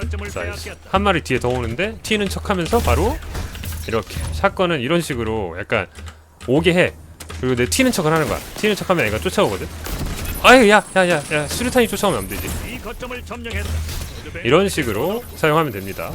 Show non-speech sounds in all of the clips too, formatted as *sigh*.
빼앗겼다. 한 마리 뒤에 더 오는데 튀는 척하면서 바로 이렇게 샷건은 이런 식으로 약간 오게 해. 그리고 내 튀는 척을 하는 거야. 튀는 척하면 애가 쫓아오거든. 아유 야야야야 수류탄이 쫓아오면 안 되지. 이런 식으로 사용하면 됩니다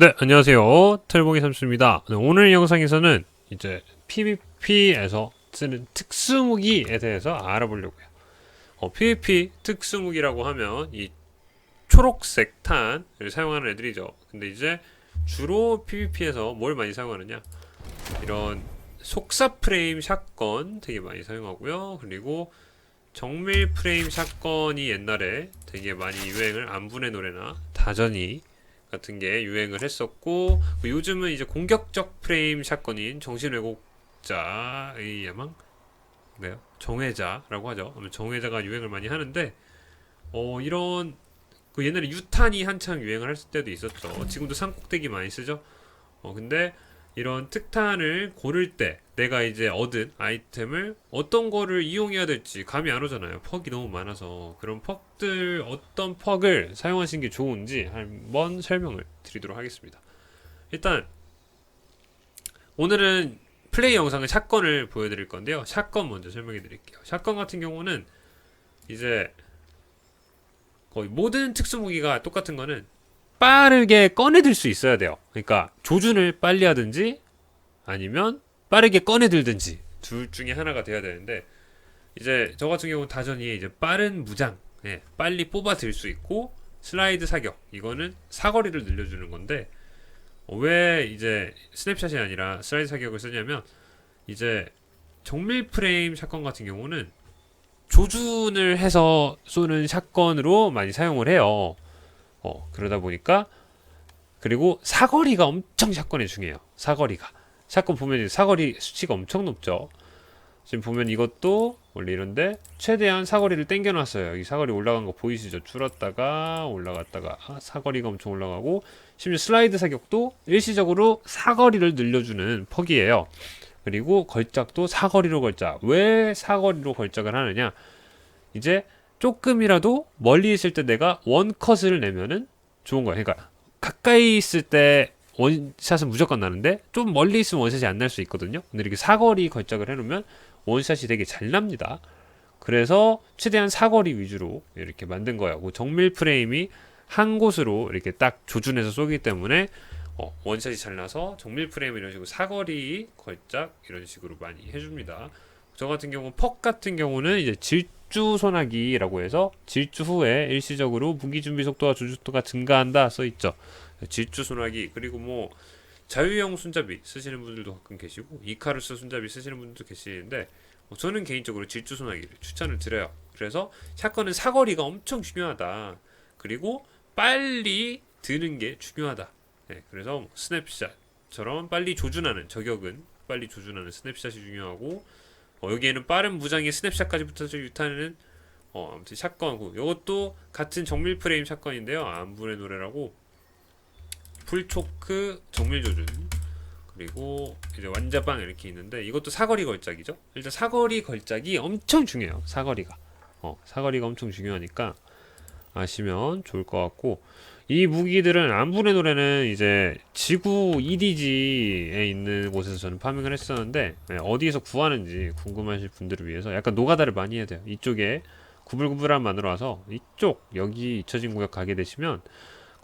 네, 안녕하세요. 털보기 삼수입니다. 네, 오늘 영상에서는 이제 PVP에서 쓰는 특수무기에 대해서 알아보려고요. 어, PVP 특수무기라고 하면 이 초록색 탄을 사용하는 애들이죠. 근데 이제 주로 PVP에서 뭘 많이 사용하느냐? 이런 속사 프레임 샷건 되게 많이 사용하고요. 그리고 정밀 프레임 샷건이 옛날에 되게 많이 유행을 안분의 노래나 다전이 같은 게 유행을 했었고 그 요즘은 이제 공격적 프레임 샷건인 정신왜곡자의 야망 네요 정회자라고 하죠. 정회자가 유행을 많이 하는데 어 이런 그 옛날에 유탄이 한창 유행을 할 때도 있었죠. 지금도 산꼭대기 많이 쓰죠. 어 근데 이런 특탄을 고를 때 내가 이제 얻은 아이템을 어떤 거를 이용해야 될지 감이 안 오잖아요. 퍽이 너무 많아서 그런 퍽들 어떤 퍽을 사용하시는 게 좋은지 한번 설명을 드리도록 하겠습니다. 일단 오늘은 플레이 영상의 샷건을 보여드릴 건데요. 샷건 먼저 설명해 드릴게요. 샷건 같은 경우는 이제 거의 모든 특수 무기가 똑같은 거는 빠르게 꺼내들 수 있어야 돼요. 그러니까 조준을 빨리 하든지 아니면 빠르게 꺼내들든지 둘 중에 하나가 돼야 되는데 이제 저 같은 경우는 다전이 이제 빠른 무장, 예, 빨리 뽑아 들 수 있고 슬라이드 사격 이거는 사거리를 늘려주는 건데 어, 왜 이제 스냅샷이 아니라 슬라이드 사격을 쓰냐면 이제 정밀 프레임 샷건 같은 경우는 조준을 해서 쏘는 샷건으로 많이 사용을 해요. 어, 그러다 보니까 그리고 사거리가 엄청 샷건에 중요해요. 사거리가. 샷건 보면 사거리 수치가 엄청 높죠. 지금 보면 이것도 원래 이런데 최대한 사거리를 당겨 놨어요. 여기 사거리 올라간 거 보이시죠? 줄었다가 올라갔다가 아, 사거리가 엄청 올라가고 심지어 슬라이드 사격도 일시적으로 사거리를 늘려주는 퍽이에요. 그리고 걸작도 사거리로 걸작. 왜 사거리로 걸작을 하느냐? 이제 조금이라도 멀리 있을 때 내가 원컷을 내면은 좋은 거야. 그러니까 가까이 있을 때 원샷은 무조건 나는데 좀 멀리 있으면 원샷이 안 날 수 있거든요. 근데 이렇게 사거리 걸작을 해놓으면 원샷이 되게 잘 납니다. 그래서 최대한 사거리 위주로 이렇게 만든 거예요. 그 정밀 프레임이 한 곳으로 이렇게 딱 조준해서 쏘기 때문에 어, 원샷이 잘 나서 정밀 프레임 이런 식으로 사거리 걸작 이런 식으로 많이 해줍니다. 저 같은 경우 퍽 같은 경우는 이제 질 주 소나기라고 해서 질주 후에 일시적으로 무기 준비 속도와 속도가 증가한다 써 있죠. 질주 소나기 그리고 뭐 자유형 손잡이 쓰시는 분들도 가끔 계시고 이카루스 손잡이 쓰시는 분들도 계시는데 어, 저는 개인적으로 질주 소나기를 추천을 드려요. 그래서 샷건은 사거리가 엄청 중요하다. 그리고 빨리 드는 게 중요하다. 네, 그래서 뭐 스냅샷처럼 빨리 조준하는 저격은 빨리 조준하는 스냅샷이 중요하고 어, 여기에는 빠른 무장의 스냅샷까지 붙어서 유탄은 어, 아무튼 샷건 이것도 같은 정밀 프레임 샷건인데요. 안분의 노래라고 풀초크 정밀 조준 그리고 이제 완자빵 이렇게 있는데 이것도 사거리 걸작이죠. 일단 사거리 걸작이 엄청 중요해요. 사거리가 어, 사거리가 엄청 중요하니까 아시면 좋을 것 같고 이 무기들은 안분의 노래는 이제 지구 EDG에 있는 곳에서 저는 파밍을 했었는데 네, 어디에서 구하는지 궁금하실 분들을 위해서 약간 노가다를 많이 해야 돼요. 이쪽에 구불구불한 마늘 와서 이쪽 여기 잊혀진 구역 가게 되시면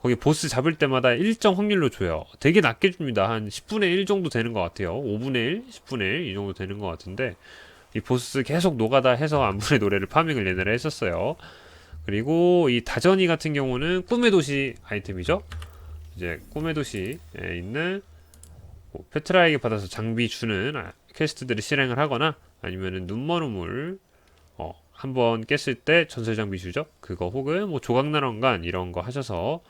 거기 보스 잡을 때마다 일정 확률로 줘요. 되게 낮게 줍니다. 한 10분의 1 정도 되는 것 같아요. 5분의 1, 10분의 1 이 정도 되는 것 같은데 이 보스 계속 노가다 해서 안분의 노래를 파밍을 얘네를 했었어요. 그리고 이 다전이 같은 경우는 꿈의 도시 아이템이죠. 이제 꿈의 도시에 있는 뭐 페트라에게 받아서 장비 주는 아, 퀘스트들을 실행을 하거나 아니면은 눈먼 우물 어, 한번 깼을 때 전설 장비 주죠. 그거 혹은 뭐 조각나런간 이런 거 하셔서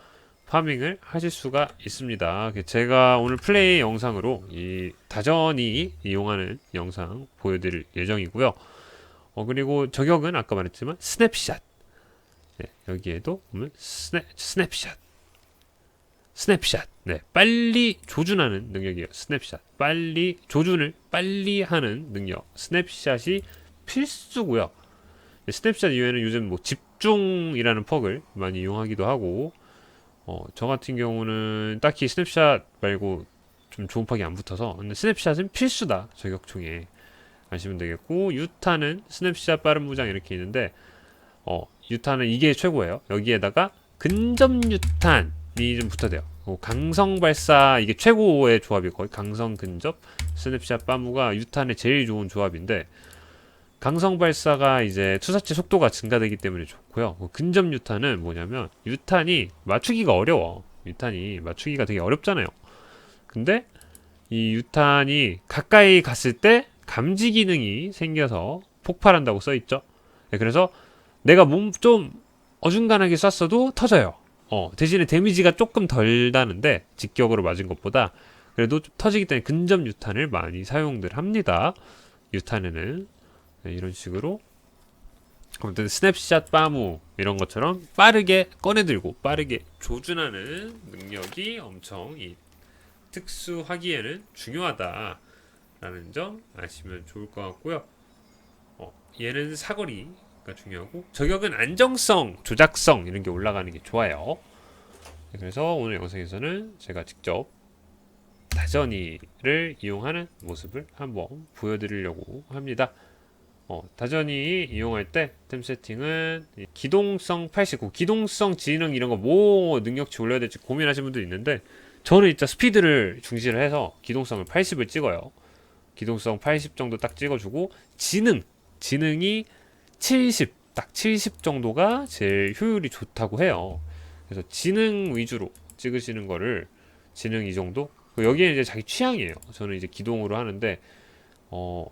파밍을 하실 수가 있습니다. 그 제가 오늘 플레이 영상으로 이 다전이 이용하는 영상 보여드릴 예정이고요. 어, 그리고 저격은 아까 말했지만 스냅샷 네, 여기에도 보면 스냅, 스냅샷. 스냅샷. 네 빨리 조준하는 능력이에요. 스냅샷. 빨리 조준을 빨리 하는 능력. 스냅샷이 필수고요. 네, 스냅샷 이외에는 요즘 뭐 집중이라는 퍽을 많이 이용하기도 하고 어, 저 같은 경우는 딱히 스냅샷 말고 좀 좋은 팍이 안 붙어서 근데 스냅샷은 필수다 저격총에. 아시면 되겠고 유타는 스냅샷 빠른 무장 이렇게 있는데 어 유타는 이게 최고예요 여기에다가 근접 유탄이 좀 붙어야 돼요 어, 강성 발사 이게 최고의 조합이 거의 강성 근접 스냅샷 빠무가 유탄의 제일 좋은 조합인데 강성 발사가 이제 투사체 속도가 증가되기 때문에 좋고요. 뭐 근접 유탄은 뭐냐면 유탄이 맞추기가 어려워. 유탄이 맞추기가 되게 어렵잖아요. 근데 이 유탄이 가까이 갔을 때 감지 기능이 생겨서 폭발한다고 써 있죠. 네, 그래서 내가 몸 좀 어중간하게 쐈어도 터져요. 어, 대신에 데미지가 조금 덜 나는데 직격으로 맞은 것보다 그래도 좀 터지기 때문에 근접 유탄을 많이 사용들 합니다. 유탄에는 네, 이런 식으로 아무튼 스냅샷 빠무 이런 것처럼 빠르게 꺼내들고 빠르게 조준하는 능력이 엄청 이 특수화기에는 중요하다라는 점 아시면 좋을 것 같고요. 어, 얘는 사거리가 중요하고 저격은 안정성, 조작성 이런 게 올라가는 게 좋아요. 네, 그래서 오늘 영상에서는 제가 직접 다전이를 이용하는 모습을 한번 보여드리려고 합니다. 어, 다전이 이용할 때 템 세팅은 이 기동성 89, 기동성 지능 이런 거 뭐 능력치 올려야 될지 고민하시는 분도 있는데 저는 진짜 스피드를 중시를 해서 기동성을 80을 찍어요. 기동성 80 정도 딱 찍어주고 지능, 지능이 70, 딱 70 정도가 제일 효율이 좋다고 해요. 그래서 지능 위주로 찍으시는 거를 지능 이 정도? 그 여기에 이제 자기 취향이에요. 저는 이제 기동으로 하는데 어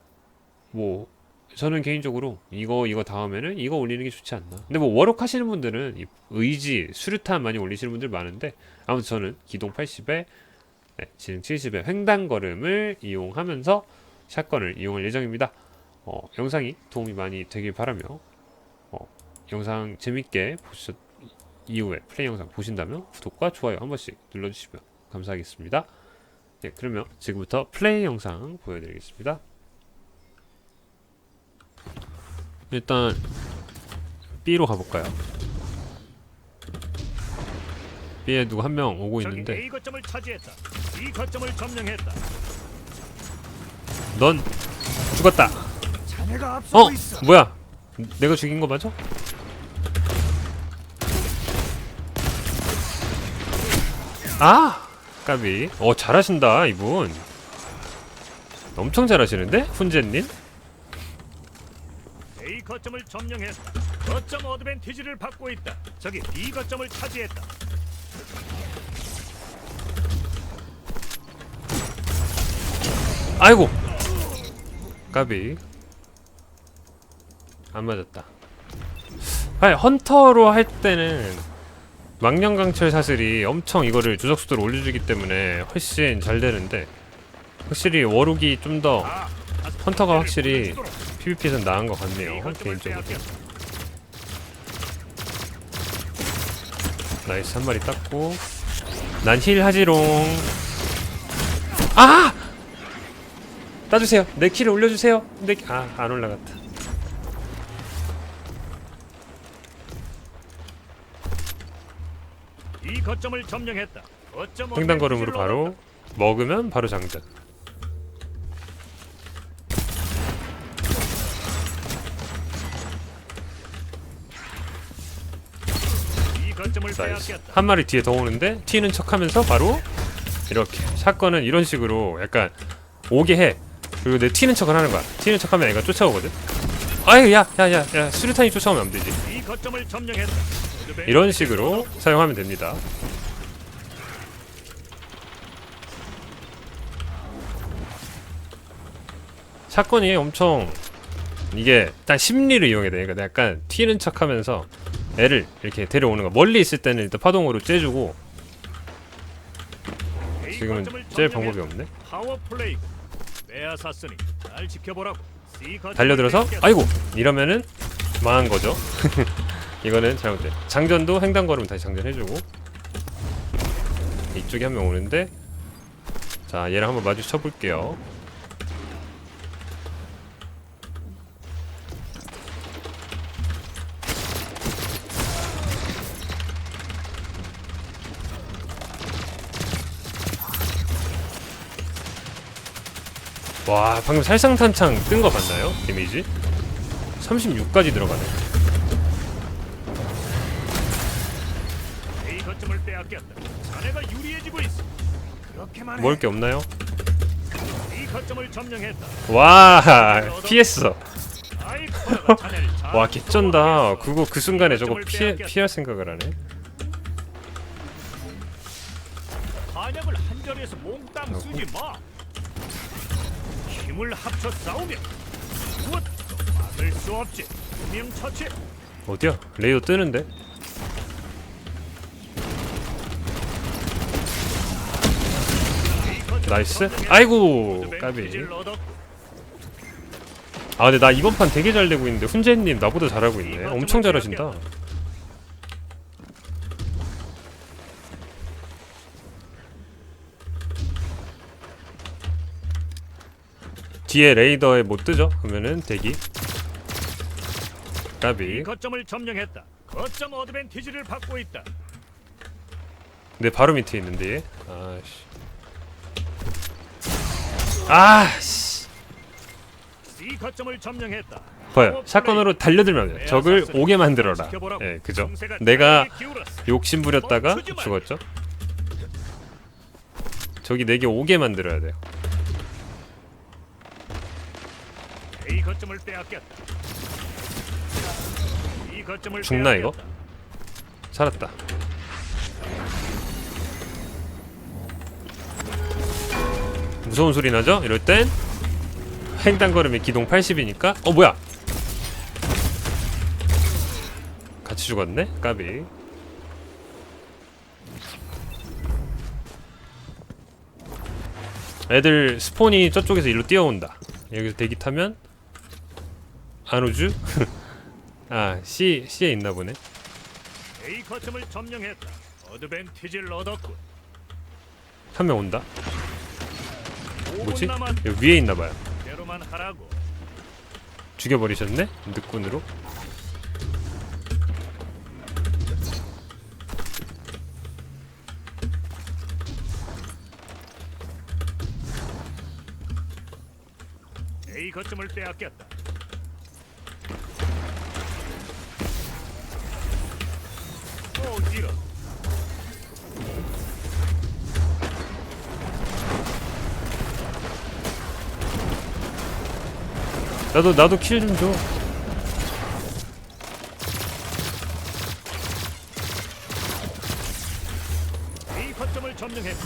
뭐 저는 개인적으로 이거 이거 다음에는 이거 올리는 게 좋지 않나. 근데 뭐 워럭 하시는 분들은 이 의지, 수류탄 많이 올리시는 분들 많은데 아무튼 저는 기동 80에 네, 지능 70에 횡단 걸음을 이용하면서 샷건을 이용할 예정입니다. 어, 영상이 도움이 많이 되길 바라며 어, 영상 재밌게 보셨 이후에 플레이 영상 보신다면 구독과 좋아요 한 번씩 눌러주시면 감사하겠습니다. 네, 그러면 지금부터 플레이 영상 보여드리겠습니다. 일단 B로 가볼까요? B에 누구 한 명 오고 있는데 A 거점을 차지했다. B 거점을 점령했다. 넌 죽었다. 어? 있어. 뭐야? 내가 죽인 거 맞아? 아! 까비. 어, 잘하신다, 이분. 엄청 잘하시는데? 훈제님? A 거점을 점령했다. 거점 어드밴티지를 받고 있다. 적이 B 거점을 차지했다. 아이고! 까비. 안 맞았다. 아니, 헌터로 할 때는 망령강철 사슬이 엄청 이거를 조작 속도를 올려주기 때문에 훨씬 잘 되는데 확실히 워룩이 좀더 아, 헌터가 확실히 PVP에선 나은 것 같네요 개인적으로. 나이스 한 마리 땄고. 난 힐 하지롱. 아! 따주세요. 내 킬을 올려주세요. 내... 아안 올라갔다 거점을 점령했다. 거점 횡단 걸음으로 어드밴티지를 바로 먹으면 바로 장전. B 거점을 나이스 빼앗겼다. 한 마리 뒤에 더 오는데 튀는 척하면서 바로 이렇게 사건은 이런 식으로 약간 오게 해 그리고 내 튀는 척을 하는 거야 튀는 척하면 애가 쫓아오거든 아유 야야야야 수류탄이 쫓아오면 안 되지 B 거점을 점령했다. 이런 식으로 사용하면 됩니다. 사건이 엄청 이게 딱 심리를 이용해야 돼 그러니까 약간 튀는 척하면서 애를 이렇게 데려오는 거. 멀리 있을 때는 일단 파동으로 째주고 지금은 점령했다. 방법이 없네. 달려들어서. 아이고 이러면은 망한 거죠 *laughs* 이거는 잘못돼. 장전도 횡단걸음 다시 장전해주고 이쪽에 한 명 오는데 자 얘랑 한번 마주쳐 볼게요. 와 방금 살상탄창 뜬 거 봤나요? 데미지? 36까지 들어가네. 빼앗겼다. 자네가 유리해지고 있어. 그렇게만 해. 먹을 게 없나요? B 거점을 점령했다. 와 피했어. 아이 커다가 자네를 잘 *laughs* 와 개쩐다. 그거 그 순간에 저거 피해. 피할 생각을 하네. 한약을 한 자리에서 몽땅 쓰지 마. 힘을 합쳐 싸우면 무엇도 막을 수 없지. 분명 처치. 어디야? 레이더 뜨는데? 나이스. 아이고 까비. 아 근데 나 이번 판 되게 잘 되고 있는데 훈제님 나보다 잘하고 있네. 엄청 잘하신다. 뒤에 레이더에 못 뜨죠? 그러면은 대기. 이 까비. 거점을 점령했다. 거점 어드밴티지를 받고 있다. 내 바로 밑에 있는데 얘. 아씨. 아씨. C 거점을 점령했다. 봐요. 샷건으로 달려들면 돼요. 적을 오게 만들어라. 예, 그죠? 내가. 욕심 부렸다가 말고. 죽었죠. 저기 내게 오게 만들어야 돼요. A 거점을 빼앗겼다. 이 거점을 죽나, 이거? 빼앗겼다. 살았다. 무서운 소리 나죠? 이럴 땐 횡단걸음의 기동 80이니까 어 뭐야? 같이 죽었네? 까비 애들 스폰이 저쪽에서 일로 뛰어온다 여기서 대기 타면 안 오죠? *laughs* 아 C, C에 있나 보네 A 거점을 점령했다. 어드밴티지를 얻었고. 한명 온다 5분 뭐지? 여기 위에 있나봐요. 죽여버리셨네? 늑군으로 A 거점을 빼앗겼다. 오 지러. 나도 나도 킬 좀 줘. A 거점을 점령했고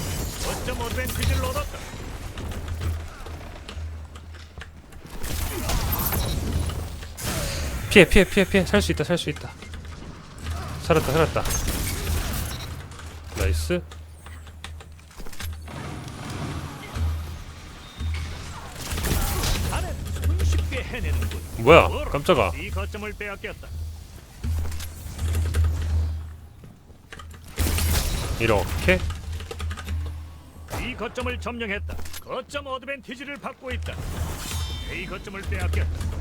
거점 어드밴티지를 얻었다. 피해 피해 피해 피해 살 수 있다 살 수 있다. 살았다 살았다. 나이스. 해내는군. 뭐야 깜짝아. 이 거점을 빼앗겼다. 이렇게 이 거점을 점령했다. 거점 어드밴티지를 받고 있다. A 거점을 빼앗겼다.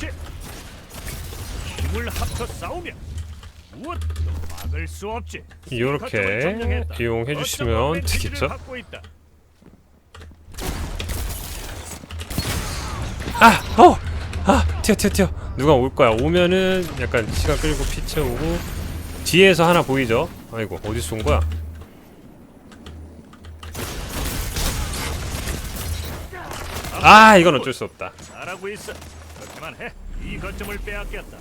명 처치. 힘을 합쳐 싸우면 무엇도 막을 수 없지. 이렇게. 이용해 거점 주시면 되겠죠? 아! 어! 아! 튀어 튀어 튀어. 누가 올 거야. 오면은 약간 시간 끌고 피 채우고 뒤에서 하나 보이죠? 아이고 어디서 온 거야? 아 이건 어쩔 수 없다. 잘하고 있어. 그렇게만 해. 이 거점을 빼앗겼다.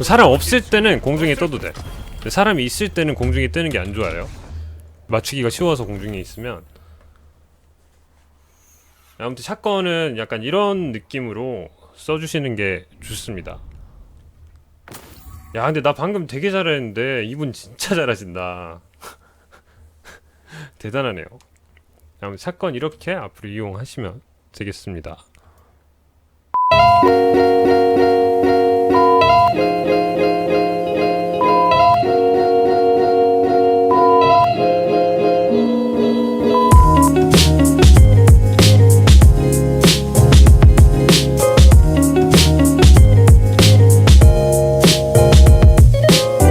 사람 없을 때는 공중에 떠도 돼. 근데 사람이 있을 때는 공중에 뜨는 게 안 좋아요. 맞추기가 쉬워서 공중에 있으면 아무튼 샷건은 약간 이런 느낌으로 써주시는 게 좋습니다. 야, 근데 나 방금 되게 잘했는데 이분 진짜 잘하신다. *laughs* 대단하네요. 아무튼 샷건 이렇게 앞으로 이용하시면 되겠습니다.